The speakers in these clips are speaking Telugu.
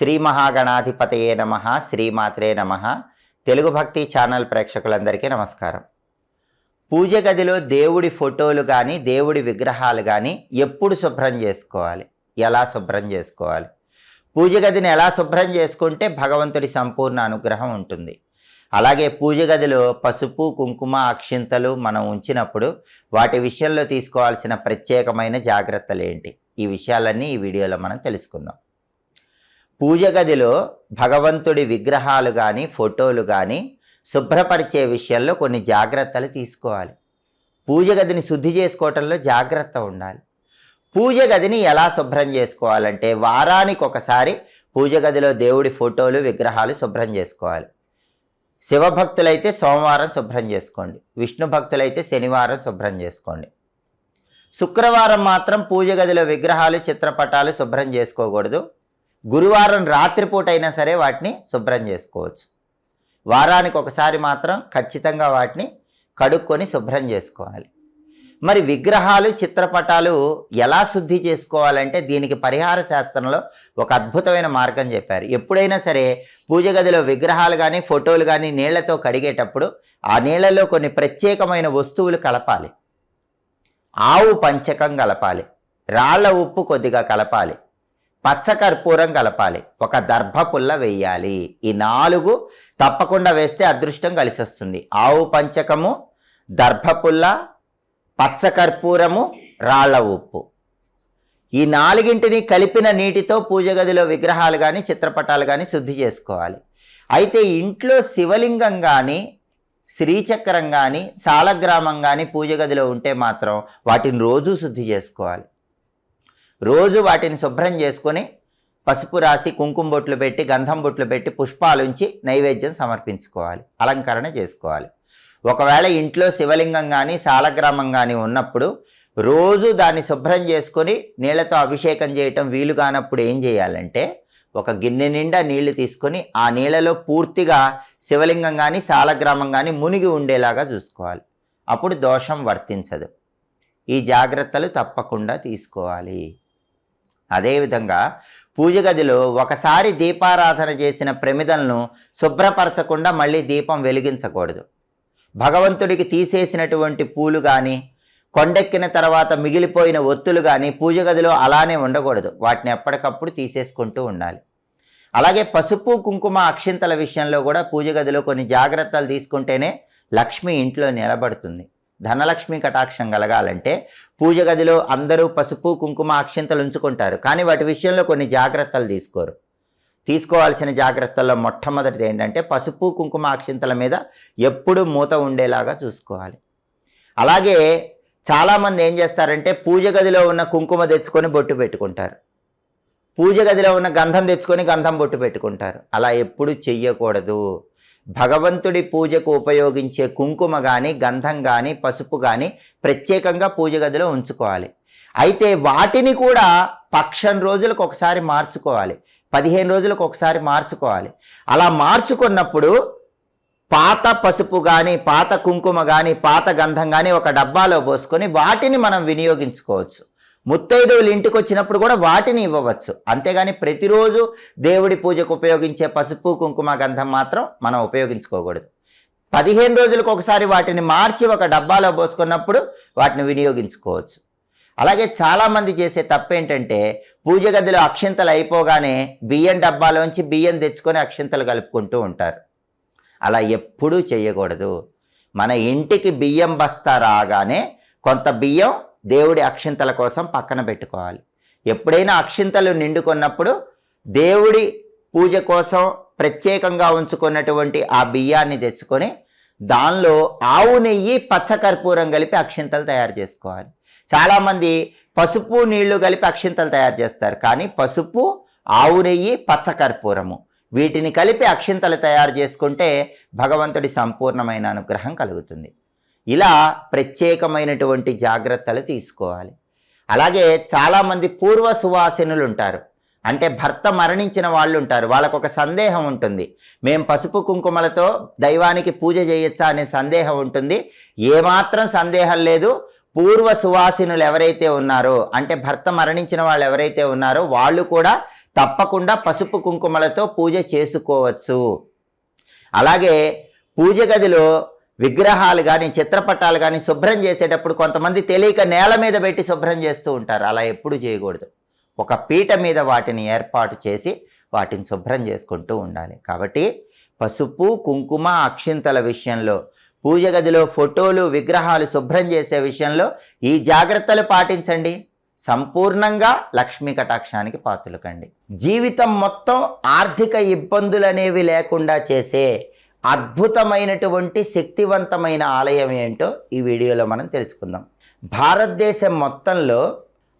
శ్రీ మహాగణాధిపతయే నమ శ్రీమాత్రే నమ. తెలుగు భక్తి ఛానల్ ప్రేక్షకులందరికీ నమస్కారం. పూజ గదిలో దేవుడి ఫోటోలు కానీ దేవుడి విగ్రహాలు కానీ ఎప్పుడు శుభ్రం చేసుకోవాలి? ఎలా శుభ్రం చేసుకోవాలి? పూజ గదిని ఎలా శుభ్రం చేసుకుంటే భగవంతుడి సంపూర్ణ అనుగ్రహం ఉంటుంది. అలాగే పూజ గదిలో పసుపు కుంకుమ అక్షింతలు మనం ఉంచినప్పుడు వాటి విషయంలో తీసుకోవాల్సిన ప్రత్యేకమైన జాగ్రత్తలు ఏంటి? ఈ విషయాలన్నీ ఈ వీడియోలో మనం తెలుసుకుందాం. పూజ గదిలో భగవంతుడి విగ్రహాలు కానీ ఫోటోలు కానీ శుభ్రపరిచే విషయంలో కొన్ని జాగ్రత్తలు తీసుకోవాలి. పూజ గదిని శుద్ధి చేసుకోవటంలో జాగ్రత్త ఉండాలి. పూజ గదిని ఎలా శుభ్రం చేసుకోవాలంటే వారానికి ఒకసారి పూజ గదిలో దేవుడి ఫోటోలు విగ్రహాలు శుభ్రం చేసుకోవాలి. శివభక్తులైతే సోమవారం శుభ్రం చేసుకోండి. విష్ణు భక్తులైతే శనివారం శుభ్రం చేసుకోండి. శుక్రవారం మాత్రం పూజ గదిలో విగ్రహాలు చిత్రపటాలు శుభ్రం చేసుకోకూడదు. గురువారం రాత్రిపూట అయినా సరే వాటిని శుభ్రం చేసుకోవచ్చు. వారానికి ఒకసారి మాత్రం ఖచ్చితంగా వాటిని కడుక్కొని శుభ్రం చేసుకోవాలి. మరి విగ్రహాలు చిత్రపటాలు ఎలా శుద్ధి చేసుకోవాలంటే దీనికి పరిహార శాస్త్రంలో ఒక అద్భుతమైన మార్గం చెప్పారు. ఎప్పుడైనా సరే పూజ గదిలో విగ్రహాలు కానీ ఫోటోలు కానీ నీళ్ళతో కడిగేటప్పుడు ఆ నీళ్ళలో కొన్ని ప్రత్యేకమైన వస్తువులు కలపాలి. ఆవు పంచకం కలపాలి. రాళ్ళ ఉప్పు కొద్దిగా కలపాలి. పచ్చకర్పూరం కలపాలి. ఒక దర్భ పుల్ల వేయాలి. ఈ నాలుగు తప్పకుండా వేస్తే అదృష్టం కలిసి వస్తుంది ఆవు పంచకము దర్భపుల్ల పచ్చకర్పూరము రాళ్ళ ఉప్పు. ఈ నాలుగింటిని కలిపిన నీటితో పూజ గదిలో విగ్రహాలు కానీ చిత్రపటాలు కానీ శుద్ధి చేసుకోవాలి. అయితే ఇంట్లో శివలింగం కానీ శ్రీచక్రం కానీ సాలగ్రామం కానీ పూజ గదిలో ఉంటే మాత్రం వాటిని రోజు శుద్ధి చేసుకోవాలి. రోజు వాటిని శుభ్రం చేసుకొని పసుపు రాసి కుంకుమ బొట్లు పెట్టి గంధం బొట్లు పెట్టి పుష్పాలు ఉంచి నైవేద్యం సమర్పించుకోవాలి అలంకరణ చేసుకోవాలి. ఒకవేళ ఇంట్లో శివలింగం కానీ సాలగ్రామం కానీ ఉన్నప్పుడు రోజు దాన్ని శుభ్రం చేసుకొని నీళ్ళతో అభిషేకం చేయటం వీలు కానప్పుడు ఏం చేయాలంటే ఒక గిన్నె నిండా నీళ్ళు తీసుకొని ఆ నీళ్ళలో పూర్తిగా శివలింగం కానీ సాలగ్రామం కానీ మునిగి ఉండేలాగా చూసుకోవాలి. అప్పుడు దోషం వర్తించదు. ఈ జాగ్రత్తలు తప్పకుండా తీసుకోవాలి. అదేవిధంగా పూజ గదిలో ఒకసారి దీపారాధన చేసిన ప్రమిదలను శుభ్రపరచకుండా మళ్ళీ దీపం వెలిగించకూడదు. భగవంతుడికి తీసేసినటువంటి పూలు కానీ కొండెక్కిన తర్వాత మిగిలిపోయిన ఒత్తులు కానీ పూజ గదిలో అలానే ఉండకూడదు. వాటిని ఎప్పటికప్పుడు తీసేసుకుంటూ ఉండాలి. అలాగే పసుపు కుంకుమ అక్షింతల విషయంలో కూడా పూజ గదిలో కొన్ని జాగ్రత్తలు తీసుకుంటేనే లక్ష్మి ఇంట్లో నిలబడుతుంది. ధనలక్ష్మి కటాక్షం కలగాలంటే పూజ గదిలో అందరూ పసుపు కుంకుమ అక్షింతలు ఉంచుకుంటారు. కానీ వాటి విషయంలో కొన్ని జాగ్రత్తలు తీసుకోరు. తీసుకోవాల్సిన జాగ్రత్తల్లో మొట్టమొదటిది ఏంటంటే పసుపు కుంకుమ అక్షింతల మీద ఎప్పుడు మూత ఉండేలాగా చూసుకోవాలి. అలాగే చాలామంది ఏం చేస్తారంటే పూజ గదిలో ఉన్న కుంకుమ తెచ్చుకొని బొట్టు పెట్టుకుంటారు. పూజ గదిలో ఉన్న గంధం తెచ్చుకొని గంధం బొట్టు పెట్టుకుంటారు. అలా ఎప్పుడు చెయ్యకూడదు. భగవంతుడి పూజకు ఉపయోగించే కుంకుమ కానీ గంధం కానీ పసుపు కానీ ప్రత్యేకంగా పూజ గదిలో ఉంచుకోవాలి. అయితే వాటిని కూడా పక్షం రోజులకు ఒకసారి మార్చుకోవాలి. పదిహేను రోజులకు ఒకసారి మార్చుకోవాలి. అలా మార్చుకున్నప్పుడు పాత పసుపు కానీ పాత కుంకుమ కానీ పాత గంధం కానీ ఒక డబ్బాలో పోసుకొని వాటిని మనం వినియోగించుకోవచ్చు. ముత్తైదువులు ఇంటికి వచ్చినప్పుడు కూడా వాటిని ఇవ్వవచ్చు. అంతేగాని ప్రతిరోజు దేవుడి పూజకు ఉపయోగించే పసుపు కుంకుమ గంధం మాత్రం మనం ఉపయోగించుకోకూడదు. పదిహేను రోజులకు ఒకసారి వాటిని మార్చి ఒక డబ్బాలో పోసుకున్నప్పుడు వాటిని వినియోగించుకోవచ్చు. అలాగే చాలామంది చేసే తప్పేంటంటే పూజ గదిలో అక్షింతలు అయిపోగానే బియ్యం డబ్బాలోంచి బియ్యం తెచ్చుకొని అక్షింతలు కలుపుకుంటూ ఉంటారు. అలా ఎప్పుడూ చేయకూడదు మన ఇంటికి బియ్యం బస్తా రాగానే కొంత బియ్యం దేవుడి అక్షింతల కోసం పక్కన పెట్టుకోవాలి. ఎప్పుడైనా అక్షింతలు నిండుకున్నప్పుడు దేవుడి పూజ కోసం ప్రత్యేకంగా ఉంచుకున్నటువంటి ఆ బియ్యాన్ని తెచ్చుకొని దానిలో ఆవు నెయ్యి పచ్చకర్పూరం కలిపి అక్షింతలు తయారు చేసుకోవాలి. చాలామంది పసుపు నీళ్ళు కలిపి అక్షింతలు తయారు చేస్తారు. కానీ పసుపు ఆవు నెయ్యి పచ్చకర్పూరము వీటిని కలిపి అక్షింతలు తయారు చేసుకుంటే భగవంతుడి సంపూర్ణమైన అనుగ్రహం కలుగుతుంది. ఇలా ప్రత్యేకమైనటువంటి జాగ్రత్తలు తీసుకోవాలి. అలాగే చాలామంది పూర్వ సువాసినులు ఉంటారు. అంటే భర్త మరణించిన వాళ్ళు ఉంటారు. వాళ్ళకు ఒక సందేహం ఉంటుంది. మేము పసుపు కుంకుమలతో దైవానికి పూజ చేయొచ్చా అనే సందేహం ఉంటుంది. ఏమాత్రం సందేహం లేదు. పూర్వ సువాసినులు ఎవరైతే ఉన్నారో అంటే భర్త మరణించిన వాళ్ళు ఎవరైతే ఉన్నారో వాళ్ళు కూడా తప్పకుండా పసుపు కుంకుమలతో పూజ చేసుకోవచ్చు. అలాగే పూజ గదిలో విగ్రహాలు కానీ చిత్రపటాలు కానీ శుభ్రం చేసేటప్పుడు కొంతమంది తెలియక నేల మీద పెట్టి శుభ్రం చేస్తూ ఉంటారు. అలా ఎప్పుడు చేయకూడదు. ఒక పీట మీద వాటిని ఏర్పాటు చేసి వాటిని శుభ్రం చేసుకుంటూ ఉండాలి. కాబట్టి పసుపు కుంకుమ అక్షింతల విషయంలో పూజ గదిలో ఫోటోలు విగ్రహాలు శుభ్రం చేసే విషయంలో ఈ జాగ్రత్తలు పాటించండి. సంపూర్ణంగా లక్ష్మీ కటాక్షానికి పాత్రలు కండి జీవితం మొత్తం ఆర్థిక ఇబ్బందులు అనేవి లేకుండా చేసే అద్భుతమైనటువంటి శక్తివంతమైన ఆలయం ఏంటో ఈ వీడియోలో మనం తెలుసుకుందాం. భారతదేశం మొత్తంలో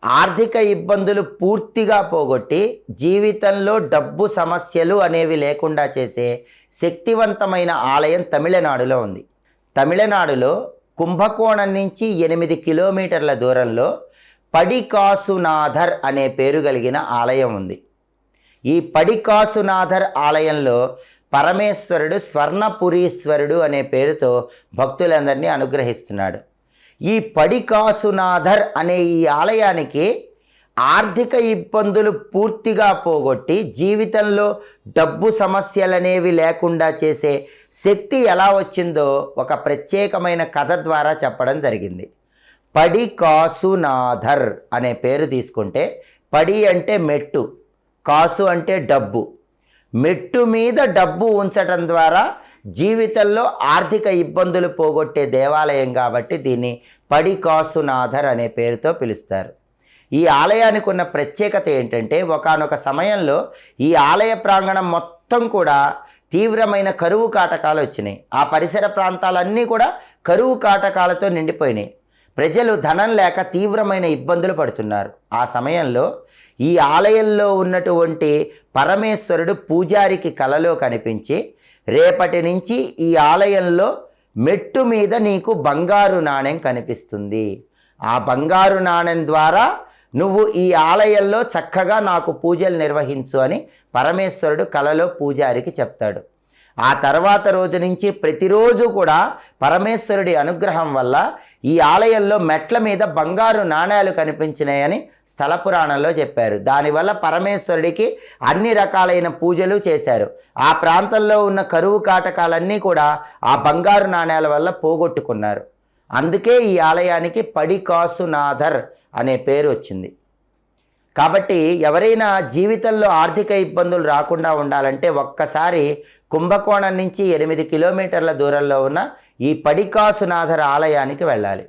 ఆర్థిక ఇబ్బందులు పూర్తిగా పోగొట్టి జీవితంలో డబ్బు సమస్యలు అనేవి లేకుండా చేసే శక్తివంతమైన ఆలయం తమిళనాడులో ఉంది. తమిళనాడులో కుంభకోణం నుంచి ఎనిమిది కిలోమీటర్ల దూరంలో పడికాసునాథర్ అనే పేరు కలిగిన ఆలయం ఉంది. ఈ పడికాసునాథర్ ఆలయంలో పరమేశ్వరుడు స్వర్ణపురీశ్వరుడు అనే పేరుతో భక్తులందరినీ అనుగ్రహిస్తున్నాడు. ఈ పడికాసునాథర్ అనే ఈ ఆలయానికి ఆర్థిక ఇబ్బందులు పూర్తిగా పోగొట్టి జీవితంలో డబ్బు సమస్యలనేవి లేకుండా చేసే శక్తి ఎలా వచ్చిందో ఒక ప్రత్యేకమైన కథ ద్వారా చెప్పడం జరిగింది. పడి కాసునాథర్ అనే పేరు తీసుకుంటే పడి అంటే మెట్టు కాసు అంటే డబ్బు మెట్టు మీద డబ్బు ఉంచటం ద్వారా జీవితంలో ఆర్థిక ఇబ్బందులు పోగొట్టే దేవాలయం కాబట్టి దీన్ని పడికాసునాథర్ అనే పేరుతో పిలుస్తారు. ఈ ఆలయానికి ఉన్న ప్రత్యేకత ఏంటంటే ఒకానొక సమయంలో ఈ ఆలయ ప్రాంగణం మొత్తం కూడా తీవ్రమైన కరువు కాటకాలు వచ్చినాయి. ఆ పరిసర ప్రాంతాలన్నీ కూడా కరువు కాటకాలతో నిండిపోయినాయి. ప్రజలు ధనం లేక తీవ్రమైన ఇబ్బందులు పడుతున్నారు. ఆ సమయంలో ఈ ఆలయంలో ఉన్నటువంటి పరమేశ్వరుడు పూజారికి కలలో కనిపించి రేపటి నుంచి ఈ ఆలయంలో మెట్టు మీద నీకు బంగారు నాణెం కనిపిస్తుంది. ఆ బంగారు నాణెం ద్వారా నువ్వు ఈ ఆలయంలో చక్కగా నాకు పూజలు నిర్వహించు అని పరమేశ్వరుడు కలలో పూజారికి చెప్తాడు. ఆ తర్వాత రోజు నుంచి ప్రతిరోజు కూడా పరమేశ్వరుడి అనుగ్రహం వల్ల ఈ ఆలయంలో మెట్ల మీద బంగారు నాణ్యాలు కనిపించినాయని స్థల పురాణంలో చెప్పారు. దానివల్ల పరమేశ్వరుడికి అన్ని రకాలైన పూజలు చేశారు. ఆ ప్రాంతంలో ఉన్న కరువు కాటకాలన్నీ కూడా ఆ బంగారు నాణ్యాల వల్ల పోగొట్టుకున్నారు. అందుకే ఈ ఆలయానికి పడికాసునాథర్ అనే పేరు వచ్చింది. కాబట్టి ఎవరైనా జీవితంలో ఆర్థిక ఇబ్బందులు రాకుండా ఉండాలంటే ఒక్కసారి కుంభకోణం నుంచి ఎనిమిది కిలోమీటర్ల దూరంలో ఉన్న ఈ పడికాసునాథర్ ఆలయానికి వెళ్ళాలి.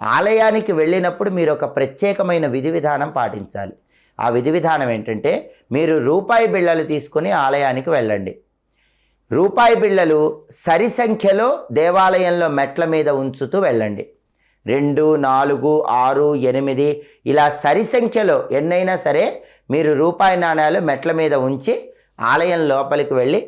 ఆలయానికి వెళ్ళినప్పుడు మీరు ఒక ప్రత్యేకమైన విధి విధానం పాటించాలి. ఆ విధి విధానం ఏంటంటే మీరు రూపాయి బిళ్ళలు తీసుకొని ఆలయానికి వెళ్ళండి. రూపాయి బిళ్ళలు సరి సంఖ్యలో దేవాలయంలో మెట్ల మీద ఉంచుతూ వెళ్ళండి. రెండు నాలుగు ఆరు ఎనిమిది ఇలా సరి సంఖ్యలో ఎన్నైనా సరే మీరు రూపాయి నాణ్యాలు మెట్ల మీద ఉంచి ఆలయం లోపలికి వెళ్ళి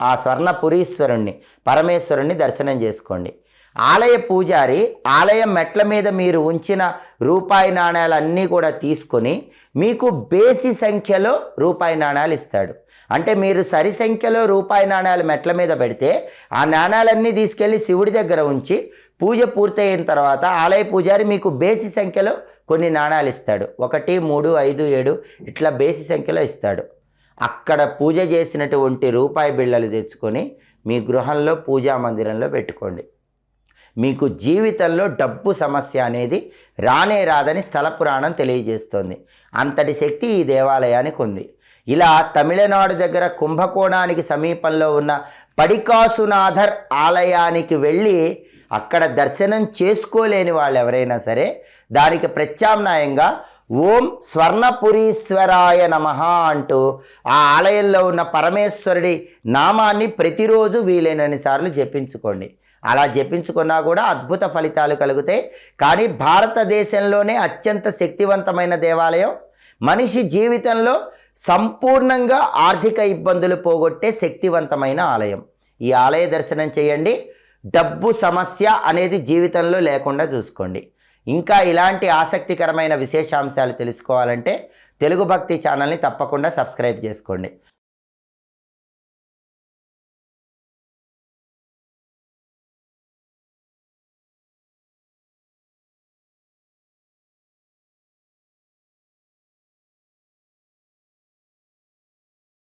ఆ స్వర్ణపురీశ్వరుణ్ణి పరమేశ్వరుణ్ణి దర్శనం చేసుకోండి. ఆలయ పూజారి ఆలయం మెట్ల మీద మీరు ఉంచిన రూపాయి నాణ్యాలన్నీ కూడా తీసుకొని మీకు బేసి సంఖ్యలో రూపాయి నాణ్యాలు ఇస్తాడు. అంటే మీరు సరి సంఖ్యలో రూపాయి నాణ్యాలు మెట్ల మీద పెడితే ఆ నాణ్యాలన్నీ తీసుకెళ్ళి శివుడి దగ్గర ఉంచి పూజ పూర్తయిన తర్వాత ఆలయ పూజారి మీకు బేసి సంఖ్యలో కొన్ని నాణాలు ఇస్తాడు. ఒకటి మూడు ఐదు ఏడు ఇట్లా బేసి సంఖ్యలో ఇస్తాడు. అక్కడ పూజ చేసినటువంటి రూపాయి బిళ్ళలు తెచ్చుకొని మీ గృహంలో పూజా మందిరంలో పెట్టుకోండి. మీకు జీవితంలో డబ్బు సమస్య అనేది రానే రాదని స్థల పురాణం తెలియజేస్తోంది. అంతటి శక్తి ఈ దేవాలయానికి ఉంది. ఇలా తమిళనాడు దగ్గర కుంభకోణానికి సమీపంలో ఉన్న పడికాసునాథర్ ఆలయానికి వెళ్ళి అక్కడ దర్శనం చేసుకోలేని వాళ్ళు ఎవరైనా సరే దానికి ప్రత్యామ్నాయంగా ఓం స్వర్ణపురీశ్వరాయ నమ అంటూ ఆ ఆలయంలో ఉన్న పరమేశ్వరుడి నామాన్ని ప్రతిరోజు వీలైనన్ని సార్లు జపించుకోండి. అలా జపించుకున్నా కూడా అద్భుత ఫలితాలు కలుగుతాయి కానీ భారతదేశంలోనే అత్యంత శక్తివంతమైన దేవాలయం మనిషి జీవితంలో సంపూర్ణంగా ఆర్థిక ఇబ్బందులు పోగొట్టే శక్తివంతమైన ఆలయం. ఈ ఆలయ దర్శనం చేయండి. డబ్బు సమస్య అనేది జీవితంలో లేకుండా చూసుకోండి. ఇంకా ఇలాంటి ఆసక్తికరమైన విశేషాంశాలు తెలుసుకోవాలంటే తెలుగు భక్తి ఛానల్ని తప్పకుండా సబ్స్క్రైబ్ చేసుకోండి.